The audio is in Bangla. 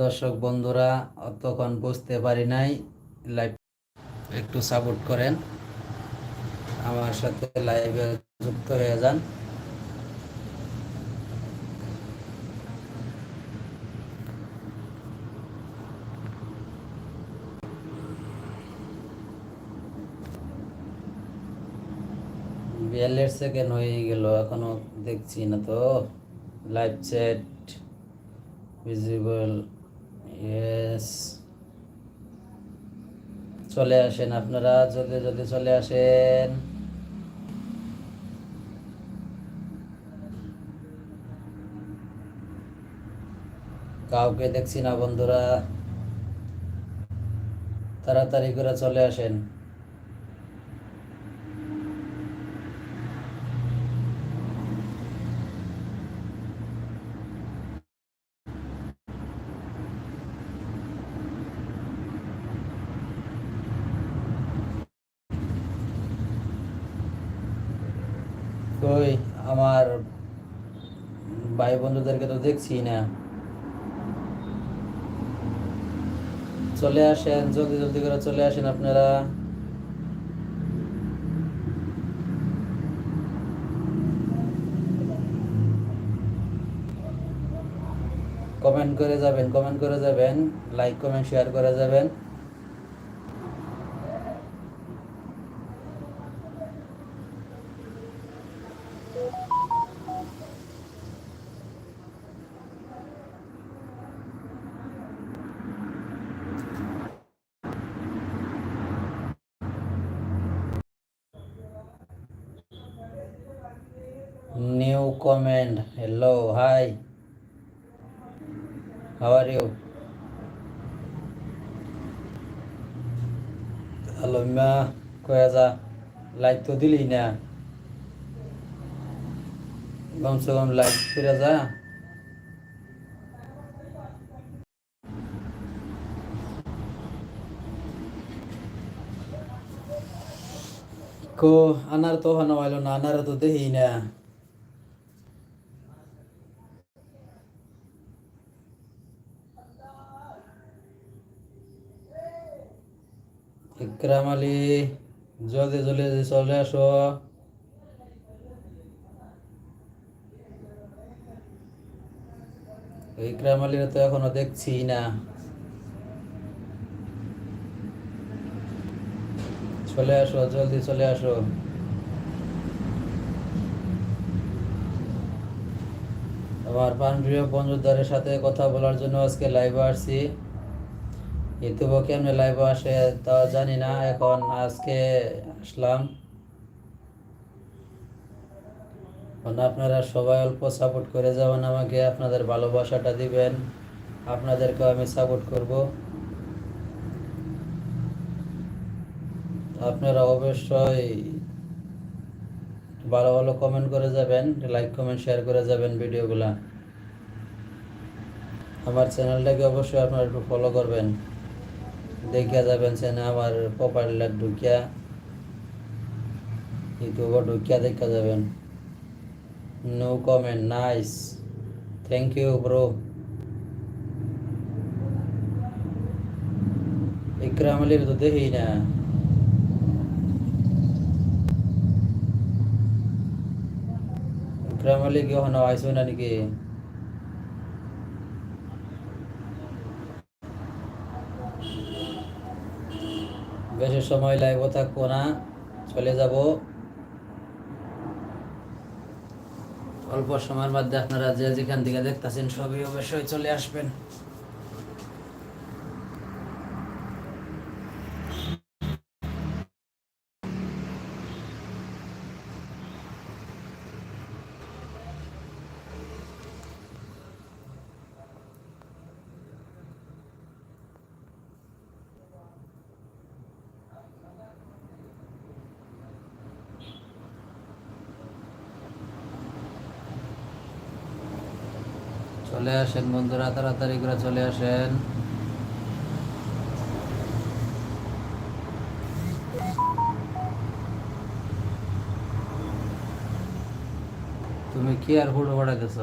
দর্শক বন্ধুরা তখন বুঝতে পারি নাই লাইভ একটু সাপোর্ট করেন। আমার সাথে লাইভে যুক্ত হয়ে যান। বিয়াল্লিশ সেকেন্ড হয়ে গেল, এখনও দেখছি না তো। লাইভ চ্যাট ভিজিবল ইয়েস চলে আসেন আপনারা, জলদি জলদি চলে আসেন। কাউকে দেখছি না বন্ধুরা। তাড়াতাড়ি করে চলে আসেন। কই, আমার ভাই বন্ধুদেরকে তো দেখছি না। চলে আসেন, জলদি জলদি করে চলে আসেন আপনারা। কমেন্ট করে যাবেন, কমেন্ট করে যাবেন, লাইক, কমেন্ট, শেয়ার করে যাবেন। New comment. Hello, hi. How are you? Hello মা কয়ে যা লাইক তো দিলি না কমসে কম লাইক ফিরে যা কো আনার তো হানো আইলো না আনার তো দেখি ইকরাম আলী, জলদি জলদি চলে আসো। ইকরাম আলীর তো এখনও দেখছি না। চলে আসো, জলদি চলে আসো। আমার প্রাণপ্রিয় বন্ধুদের সাথে কথা বলার জন্য আজকে লাইভে আসছি। ইউটিউবে কেমনে লাইভে আসে, তা জানি না এখন আজকে আসলাম। আপনারা সবাই অল্প সাপোর্ট করে যাবেন আমাকে, আপনাদের ভালোবাসাটা দিবেন, আপনাদেরকেও আমি সাপোর্ট করব। আপনারা অবশ্যই ভালো ভালো কমেন্ট করে যাবেন লাইক কমেন্ট শেয়ার করে যাবেন ভিডিওগুলা। আমার চ্যানেলটাকে অবশ্যই আপনারা একটু ফলো করবেন। দেখিয়া যাবেন চ্যানেল আমার প্রোফাইলটা ঢুকিয়া ইউটিউবে ঢুকিয়া দেখা যাবেন no comment nice thank you bro Ikram আলীর তো দেখি না ইকরাম আলী কি ওখানে আইসো না নাকি বেশি সময় লাগবো থাকব না, চলে যাব। অল্প সময়ের মধ্যে আপনারা যে যেখান থেকে দেখতেছেন সবই অবশ্যই চলে আসবেন। চলে আসেন বন্ধুরা তাড়াতাড়ি করে চলে আসেন। তুমি কি আর হুড়ো বাড়াইতেছ